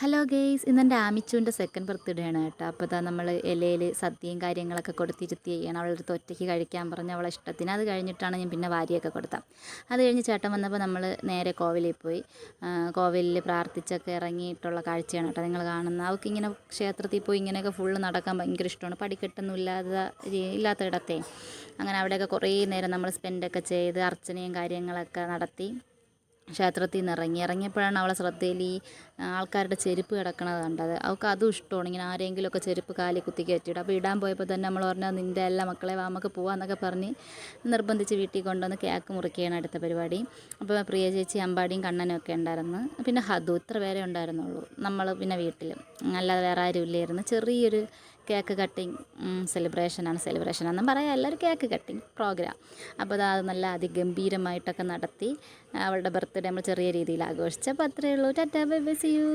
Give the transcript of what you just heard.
Hello guys ഇന്നെന്റെ ആമിച്ചുവിന്റെ second birthday ആണ് കേട്ടോ. അപ്പോൾ താ നമ്മൾ ഇലയിൽ സദ്യയും കാര്യങ്ങളൊക്കെ കൊടുത്തിരുത്തി ചെയ്യണം. അവളൊരു ഒറ്റയ്ക്ക് കഴിക്കാൻ പറഞ്ഞ് അവളെ ഇഷ്ടത്തിന്. അത് കഴിഞ്ഞിട്ടാണ് ഞാൻ പിന്നെ വാരിയൊക്കെ കൊടുത്തത്. അത് കഴിഞ്ഞ് ചേട്ടൻ വന്നപ്പോൾ നമ്മൾ നേരെ കോവിലിൽ പോയി. കോവിലിൽ പ്രാർത്ഥിച്ചൊക്കെ ഇറങ്ങിയിട്ടുള്ള കാഴ്ചയാണ് കേട്ടോ നിങ്ങൾ കാണുന്നത്. അവൾക്ക് ഇങ്ങനെ ക്ഷേത്രത്തിൽ പോയി ഇങ്ങനെയൊക്കെ ഫുള്ള് നടക്കാൻ ഭയങ്കര ഇഷ്ടമാണ്. പടിക്കെട്ടൊന്നും ഇല്ലാതെ ഇല്ലാത്ത ഇടത്തെ. അങ്ങനെ അവിടെയൊക്കെ കുറേ നേരം നമ്മൾ സ്പെൻഡൊക്കെ ചെയ്ത് അർച്ചനയും കാര്യങ്ങളൊക്കെ നടത്തി. ക്ഷേത്രത്തിൽ നിന്ന് ഇറങ്ങി. ഇറങ്ങിയപ്പോഴാണ് അവളെ ശ്രദ്ധയിൽ ഈ ആൾക്കാരുടെ ചെരുപ്പ് കിടക്കണത് കണ്ടത്. അവൾക്ക് അതും ഇഷ്ടമാണ്. ഇങ്ങനെ ആരെങ്കിലുമൊക്കെ ചെരുപ്പ് കാലിൽ കുത്തി കയറ്റിയിട്ട് അപ്പോൾ ഇടാൻ പോയപ്പോൾ തന്നെ നമ്മൾ പറഞ്ഞാൽ നിന്റെ എല്ലാ മക്കളെ നമുക്ക് പോവാന്നൊക്കെ പറഞ്ഞ് നിർബന്ധിച്ച് വീട്ടിൽ കൊണ്ടുവന്ന് കേക്ക് മുറിക്കുകയാണ് അടുത്ത പരിപാടി. അപ്പോൾ പ്രിയ ചേച്ചി അമ്പാടിയും കണ്ണനും ഒക്കെ ഉണ്ടായിരുന്നു. പിന്നെ ഹതു ഇത്ര പേരെ ഉണ്ടായിരുന്നുള്ളൂ. നമ്മൾ പിന്നെ വീട്ടിൽ അല്ലാതെ വേറെ ആരും ഇല്ലായിരുന്നു. ചെറിയൊരു കേക്ക് കട്ടിങ് സെലിബ്രേഷനാണ് സെലിബ്രേഷനാണെന്നും പറയാം. എല്ലാവരും കേക്ക് കട്ടിങ് പ്രോഗ്രാം. അപ്പോൾ അത് നല്ല അതിഗംഭീരമായിട്ടൊക്കെ നടത്തി. അവളുടെ ബർത്ത്ഡേ നമ്മൾ ചെറിയ രീതിയിൽ ആഘോഷിച്ചപ്പോൾ അത്രയേ ഉള്ളൂ. Tata bye bye see you